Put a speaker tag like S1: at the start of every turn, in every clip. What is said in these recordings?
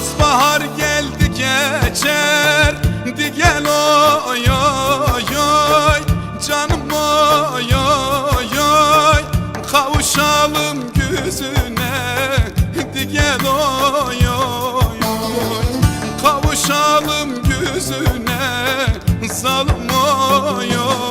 S1: Hasbahar geldi geçer. Digel oy oy oy. Canım oy oy oy. Kavuşalım yüzüne Digel oy oy oy. Kavuşalım yüzüne Zalım oy oy.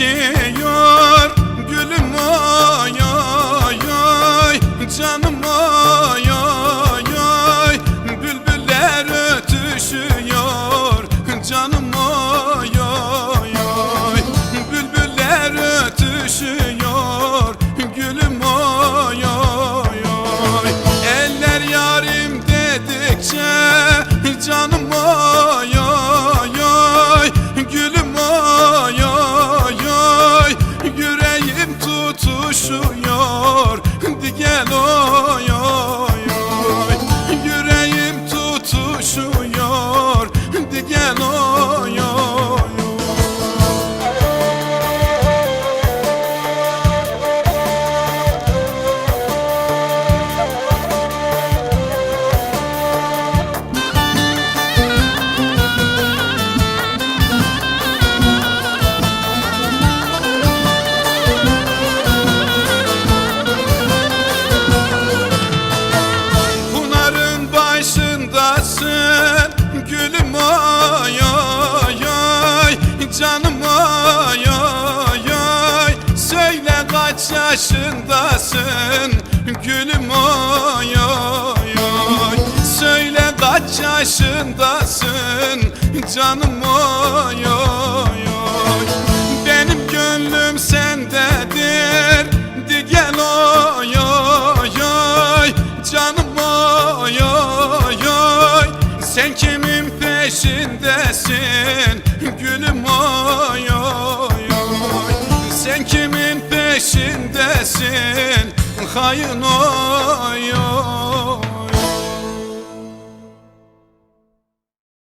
S1: Yetişiyor Gülüm oy oy oy Canım oy oy oy Bülbüller ötüşüyor Canım oy oy oy Bülbüller ötüşüyor Gülüm oy oy oy Eller yarim dedikçe Canım You. Kaç yaşındasın? Gülüm oy oy oy. Söyle kaç yaşındasın? Canım oy oy oy. Benim gönlüm sendedir. Di gel oy oy oy. Canım oy oy oy. Sen kimin peşindesin? Gülüm peşindesin Hayın oy